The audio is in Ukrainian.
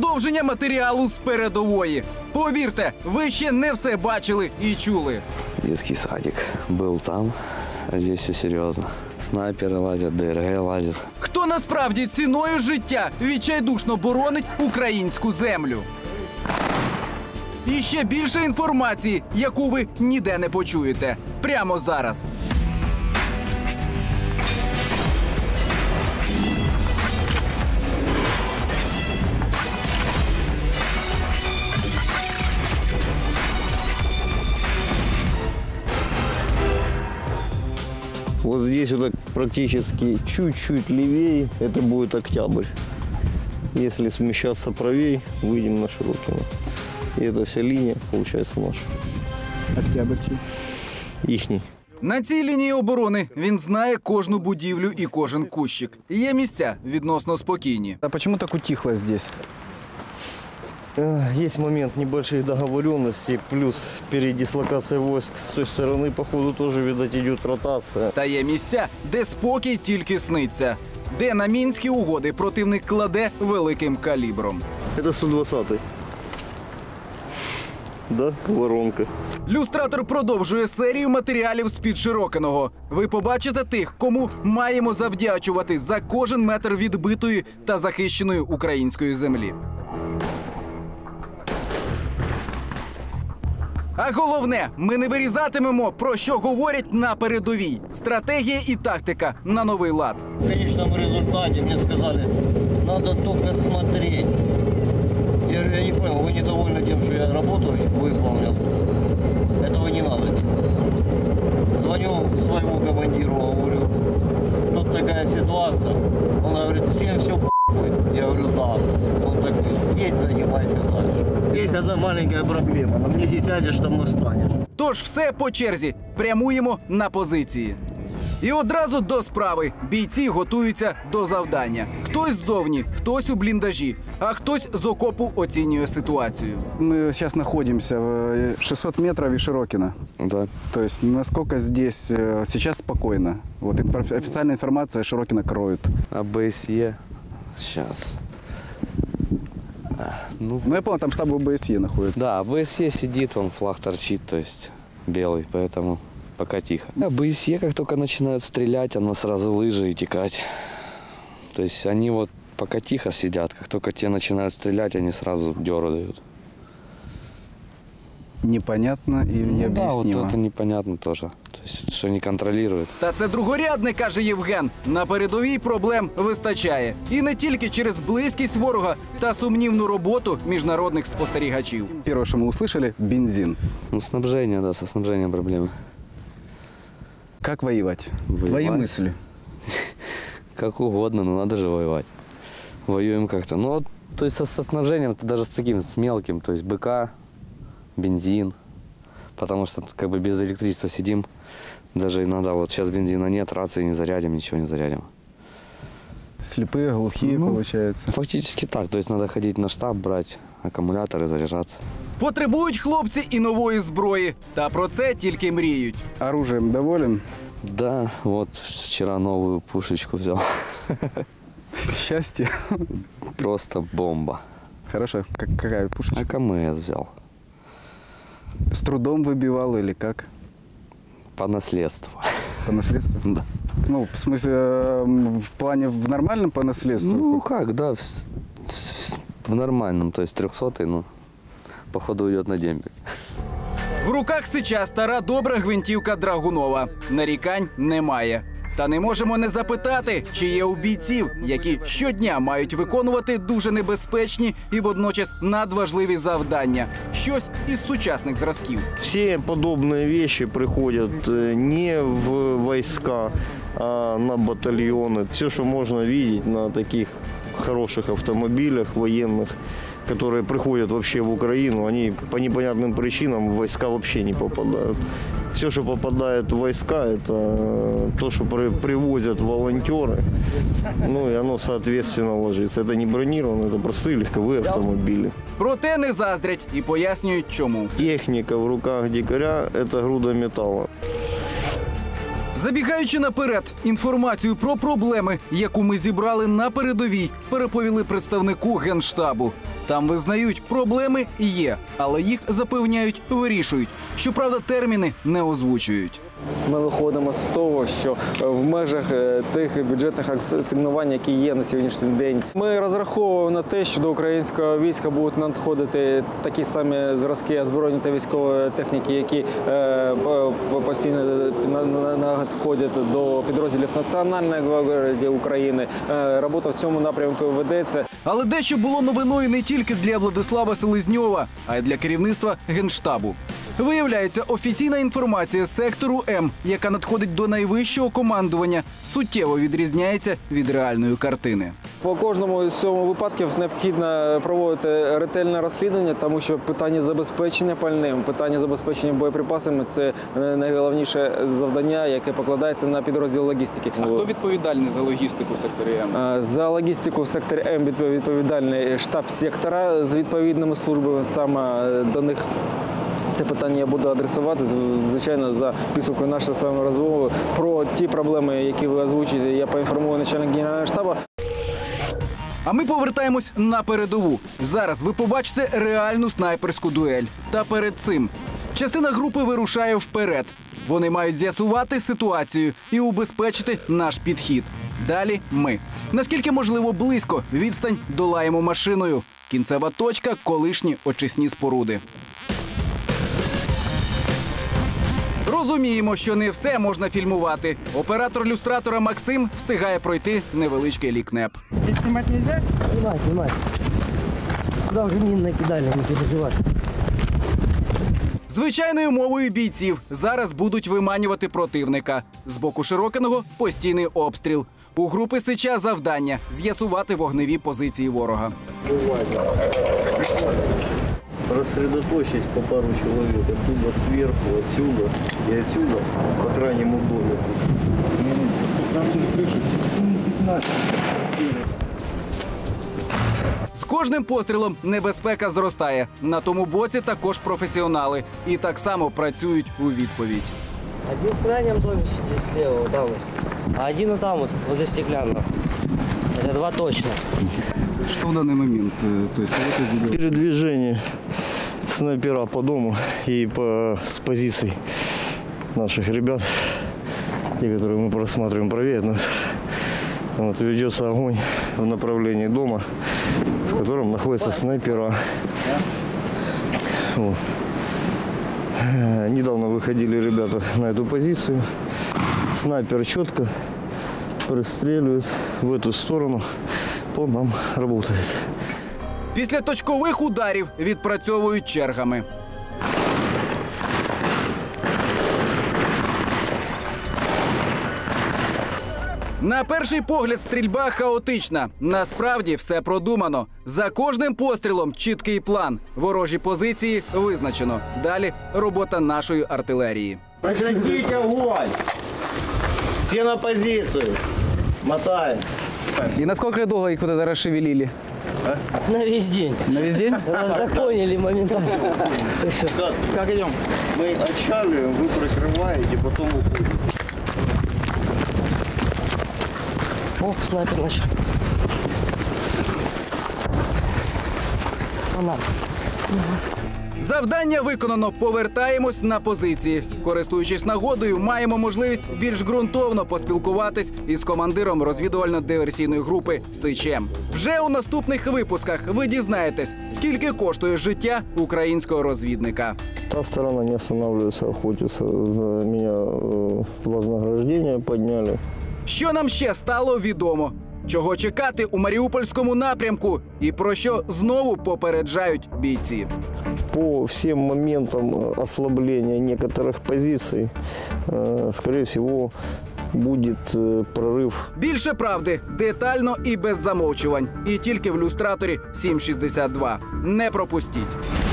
Продовження матеріалу з передової. Повірте, ви ще не все бачили і чули. Детский садик был там, а здесь все серьезно. Снайперы лазят, ДРГ лазят. Хто насправді ціною життя відчайдушно боронить українську землю? І ще більше інформації, яку ви ніде не почуєте. Прямо зараз. Вот здесь вот так практически чуть-чуть левее, это будет октябрь. Если смещаться правее, выйдем на Широкино. И эта вся линия получается наша. Октябрьчий. Ихний. На цій лінії оборони він знає кожну будівлю і кожен кущик. Є місця відносно спокійні. А почему так утихло здесь? Э, Есть момент небольших договоренностей, плюс передислокация войск с той стороны, походу, тоже, видать, идет ротация. Та є місця, де спокій тільки сниться, де на мінські угоди противник кладе великим калібром. Это 120-й. Да, воронка. Люстратор продовжує серію матеріалів з-під Широкиного. Ви побачите тих, кому маємо завдячувати за кожен метр відбитої та захищеної української землі. А головне, ми не вирізатимемо про що говорять на передовій. Стратегія і тактика на новий лад. В конечном результаті мені сказали, треба тільки смотреть. Я не понял, вы недовольны тим, що я работу маленькая проблема. На мне не сядешь, там и встанешь. Тож все по черзі прямуємо на позиції. І одразу до справи бійці готуються до завдання. Хтось ззовні, хтось у бліндажі, а хтось з окопу оцінює ситуацію. Мы сейчас находимся в э, 600 метров и Широкино. Да. То есть насколько здесь э, сейчас спокойно? Вот инфор- официальная информация Широкино кроют. А БСЕ сейчас. Ну, Ну я понял, там штаб ОБСЕ находится. да, БСЕ сидит, он флаг торчит, то есть белый, поэтому пока тихо. А БСЕ как только начинают стрелять, она сразу лыжи и текать. То есть они вот пока тихо сидят, как только те начинают стрелять, они сразу дёру дают. Непонятно и Ну да, вот необъяснимо. это непонятно тоже То есть, что не контролируют. Та це другорядне, каже Євген. На передовій проблем вистачає. І не тільки через близькість ворога та сумнівну роботу міжнародних спостерігачів. Первое, что мы услышали, бензин. Ну, снабжение, да, со снабжением проблемы. Как воевать? Воевать? Твои мысли. Как угодно, но надо же воевать. Воюем как-то. Ну, вот, то есть со, со снабжением, это даже с таким, с мелким, то есть БК, бензин. Потому что как бы без электричества сидим, даже иногда вот сейчас бензина нет, рации не зарядим, ничего не зарядим. Слепые, глухие, Ну. получается. Фактически так, то есть надо ходить на штаб, брать аккумуляторы, заряжаться. Потребують хлопці і нової зброї. Та про це тільки мріють. Оружием доволен? Да, вот вчера новую пушечку взял. Счастье. Просто бомба. Хорошо. Как, какая пушечка? АКМС взял. С трудом выбивал или как? По наследству. По наследству? Да. Ну, в смысле, э, в плане в нормальном по наследству? Ну как, да, в, с- с- в нормальном, то есть 300 ну, походу идет на дембель. В руках сича стара добра гвинтівка Драгунова. Нарікань немає. Та не можемо не запитати, чи є у бійців, які щодня мають виконувати дуже небезпечні і водночас надважливі завдання. Щось із сучасних зразків. Все подобные вещи приходят э, не в войска, а на батальоны. Все, что можно видеть на таких хороших автомобилях военных, которые приходят вообще в Украину, они по непонятным причинам в войска вообще не попадают. Все, что попадает в войска, это э, то, что при- привозят волонтеры, ну и оно соответственно ложится. Это не бронированные, это простые легковые автомобили. Проте не заздрять і пояснюють, чому. Техника в руках дикаря – это груда металла. Забігаючи наперед, інформацію про проблеми, яку ми зібрали на передовій, переповіли представнику генштабу. Там визнають, проблеми є, але їх запевняють, вирішують. Щоправда, терміни не озвучують. Ми виходимо з того, що е, в межах е, тих бюджетних асигнувань, які є на сьогоднішній день, ми розраховуємо на те, що до українського війська будуть надходити такі самі зразки озброєння та військової техніки, які е, по- по- постійно на- на- надходять до підрозділів Національної гвардії України. Робота в цьому напрямку ведеться. Але дещо було новиною не тільки для Владислава Селезньова, а й для керівництва генштабу. Виявляється, офіційна інформація з сектору М, яка надходить до найвищого командування, суттєво відрізняється від реальної картини. По кожному з цьому випадків необхідно проводити ретельне розслідування, тому що питання забезпечення пальним, питання забезпечення боєприпасами це е, найголовніше завдання, яке покладається на підрозділ логістики. Хто відповідальний за логістику в секторі М? Е, За логістику в секторі М відпов- відповідальний штаб сектора з відповідними службами. Саме е, до них це питання я буду адресувати. Звичайно, за підсумкою нашого вами розмови про ті проблеми, які ви озвучуєте, я поінформую начальник генерального штабу. А ми повертаємось на передову. Зараз ви побачите реальну снайперську дуель. Та перед цим частина групи вирушає вперед. Вони мають з'ясувати ситуацію і убезпечити наш підхід. Далі ми. Наскільки можливо близько, відстань долаємо машиною. Кінцева точка колишні очисні споруди. Розуміємо, що не все можна фільмувати. Оператор люстратора Максим встигає пройти невеличкий лікнеп. Здесь снимать нельзя? Снимай, снимай. Туда уже мин накидали, не переживай. Звичайною мовою бійців зараз будуть виманювати противника. З боку Широкиного постійний обстріл. У групи Сича завдання з'ясувати вогневі позиції ворога. Рассредоточить по пару человек оттуда сверху, отсюда и отсюда по крайнему домику. З кожним пострілом небезпека зростає. На тому боці також професіонали і так само працюють у відповідь. Один в крайнем доме сидит слева, вот там вот. А один вот там вот, возле стеклянного. Это два точно. Что в данный момент? э, То есть кого ты видел? Передвижение снайпера по дому и по, с позиций наших ребят, те, которые мы просматриваем, проверят нас. Вот, ведется огонь в направлении дома, в котором находятся снайпера. Вот. Недавно выходили ребята на эту позицию. Снайпер четко пристреливает в эту сторону. По нам работает. Після точкових ударів відпрацьовують чергами. На перший погляд стрільба хаотична. Насправді все продумано. За кожним пострілом чіткий план. Ворожі позиції визначено. Далі робота нашої артилерії. Прекратить огонь! Все на позицию. Мотаем. І наскільки довго їх вот розшевелили? На весь день. На весь день? Раздраконили моментально. Ты что? Как? Як йдемо? Мы отчаливаем, вы прикрываете, потом уходите. О, снайпер начал. Фонарь. Завдання виконано. Повертаємось на позиції. Користуючись нагодою, маємо можливість більш ґрунтовно поспілкуватись із командиром розвідувально-диверсійної групи Сичем. Вже у наступних випусках ви дізнаєтесь, скільки коштує життя українського розвідника. Та сторона не останавливается, охотится. За меня э, вознаграждение подняли. Що нам ще стало відомо? Чого чекати у Маріупольському напрямку, і про що знову попереджають бійці. По всем моментам э, ослабления некоторых позиций, э, скорее всего, будет э, прорыв Більше правди детально і без замовчувань. І тільки в люстраторі 762. Не пропустіть.